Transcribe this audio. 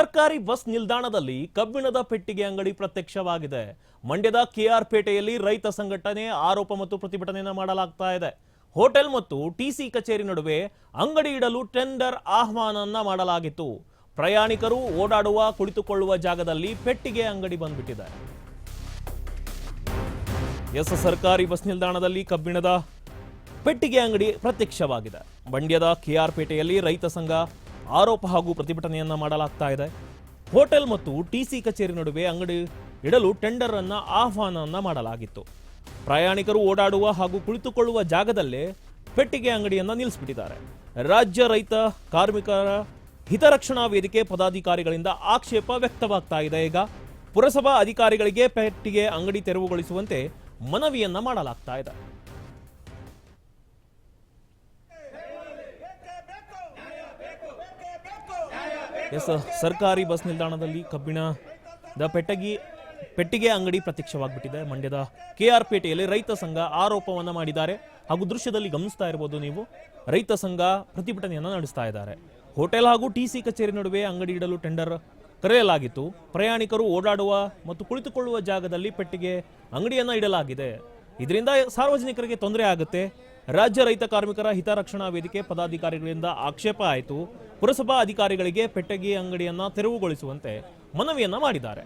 ಸರ್ಕಾರಿ ಬಸ್ ನಿಲ್ದಾಣದಲ್ಲಿ ಕಬ್ಬಿಣದ ಪೆಟ್ಟಿಗೆ ಅಂಗಡಿ ಪ್ರತ್ಯಕ್ಷವಾಗಿದೆ. ಮಂಡ್ಯದ ಕೆಆರ್ ಪೇಟೆಯಲ್ಲಿ ರೈತ ಸಂಘಟನೆ ಆರೋಪ ಮತ್ತು ಪ್ರತಿಭಟನೆಯನ್ನು ಮಾಡಲಾಗ್ತಾ ಇದೆ. ಹೋಟೆಲ್ ಮತ್ತು ಟಿಸಿ ಕಚೇರಿ ನಡುವೆ ಅಂಗಡಿ ಇಡಲು ಟೆಂಡರ್ ಆಹ್ವಾನ ಮಾಡಲಾಗಿತ್ತು. ಪ್ರಯಾಣಿಕರು ಓಡಾಡುವ, ಕುಳಿತುಕೊಳ್ಳುವ ಜಾಗದಲ್ಲಿ ಪೆಟ್ಟಿಗೆ ಅಂಗಡಿ ಬಂದ್ಬಿಟ್ಟಿದೆ. ಎಸ್ ಸರ್ಕಾರಿ ಬಸ್ ನಿಲ್ದಾಣದಲ್ಲಿ ಕಬ್ಬಿಣದ ಪೆಟ್ಟಿಗೆ ಅಂಗಡಿ ಪ್ರತ್ಯಕ್ಷವಾಗಿದೆ. ಮಂಡ್ಯದ ಕೆಆರ್ ಪೇಟೆಯಲ್ಲಿ ರೈತ ಸಂಘ ಆರೋಪ ಹಾಗೂ ಪ್ರತಿಭಟನೆಯನ್ನ ಮಾಡಲಾಗ್ತಾ ಇದೆ. ಹೋಟೆಲ್ ಮತ್ತು ಟಿಸಿ ಕಚೇರಿ ನಡುವೆ ಅಂಗಡಿ ಇಡಲು ಟೆಂಡರ್ ಅನ್ನ ಆಹ್ವಾನವನ್ನ ಮಾಡಲಾಗಿತ್ತು. ಪ್ರಯಾಣಿಕರು ಓಡಾಡುವ ಹಾಗೂ ಕುಳಿತುಕೊಳ್ಳುವ ಜಾಗದಲ್ಲೇ ಪೆಟ್ಟಿಗೆ ಅಂಗಡಿಯನ್ನ ನಿಲ್ಲಿಸಿಬಿಟ್ಟಿದ್ದಾರೆ. ರಾಜ್ಯ ರೈತ, ಕಾರ್ಮಿಕರ ಹಿತರಕ್ಷಣಾ ವೇದಿಕೆ ಪದಾಧಿಕಾರಿಗಳಿಂದ ಆಕ್ಷೇಪ ವ್ಯಕ್ತವಾಗ್ತಾ ಇದೆ. ಈಗ ಪುರಸಭಾ ಅಧಿಕಾರಿಗಳಿಗೆ ಪೆಟ್ಟಿಗೆ ಅಂಗಡಿ ತೆರವುಗೊಳಿಸುವಂತೆ ಮನವಿಯನ್ನ ಮಾಡಲಾಗ್ತಾ ಇದೆ. ಎಸ್, ಸರ್ಕಾರಿ ಬಸ್ ನಿಲ್ದಾಣದಲ್ಲಿ ಕಬ್ಬಿಣದ ಪೆಟ್ಟಗಿ ಪೆಟ್ಟಿಗೆ ಅಂಗಡಿ ಪ್ರತ್ಯಕ್ಷವಾಗ್ಬಿಟ್ಟಿದೆ. ಮಂಡ್ಯದ ಕೆ ಆರ್ ಪೇಟೆಯಲ್ಲಿ ರೈತ ಸಂಘ ಆರೋಪವನ್ನು ಮಾಡಿದ್ದಾರೆ. ಹಾಗೂ ದೃಶ್ಯದಲ್ಲಿ ಗಮನಿಸ್ತಾ ಇರ್ಬೋದು ನೀವು, ರೈತ ಸಂಘ ಪ್ರತಿಭಟನೆಯನ್ನು ನಡೆಸ್ತಾ ಇದ್ದಾರೆ. ಹೋಟೆಲ್ ಹಾಗೂ ಟಿಸಿ ಕಚೇರಿ ನಡುವೆ ಅಂಗಡಿ ಇಡಲು ಟೆಂಡರ್ ಕರೆಯಲಾಗಿತ್ತು. ಪ್ರಯಾಣಿಕರು ಓಡಾಡುವ ಮತ್ತು ಕುಳಿತುಕೊಳ್ಳುವ ಜಾಗದಲ್ಲಿ ಪೆಟ್ಟಿಗೆ ಅಂಗಡಿಯನ್ನು ಇಡಲಾಗಿದೆ. ಇದರಿಂದ ಸಾರ್ವಜನಿಕರಿಗೆ ತೊಂದರೆ ಆಗುತ್ತೆ. ರಾಜ್ಯ ರೈತ ಕಾರ್ಮಿಕರ ಹಿತರಕ್ಷಣಾ ವೇದಿಕೆ ಪದಾಧಿಕಾರಿಗಳಿಂದ ಆಕ್ಷೇಪ ಆಯಿತು. ಪುರಸಭಾ ಅಧಿಕಾರಿಗಳಿಗೆ ಪೆಟ್ಟಗಿ ಅಂಗಡಿಯನ್ನು ತೆರವುಗೊಳಿಸುವಂತೆ ಮನವಿಯನ್ನ ಮಾಡಿದ್ದಾರೆ.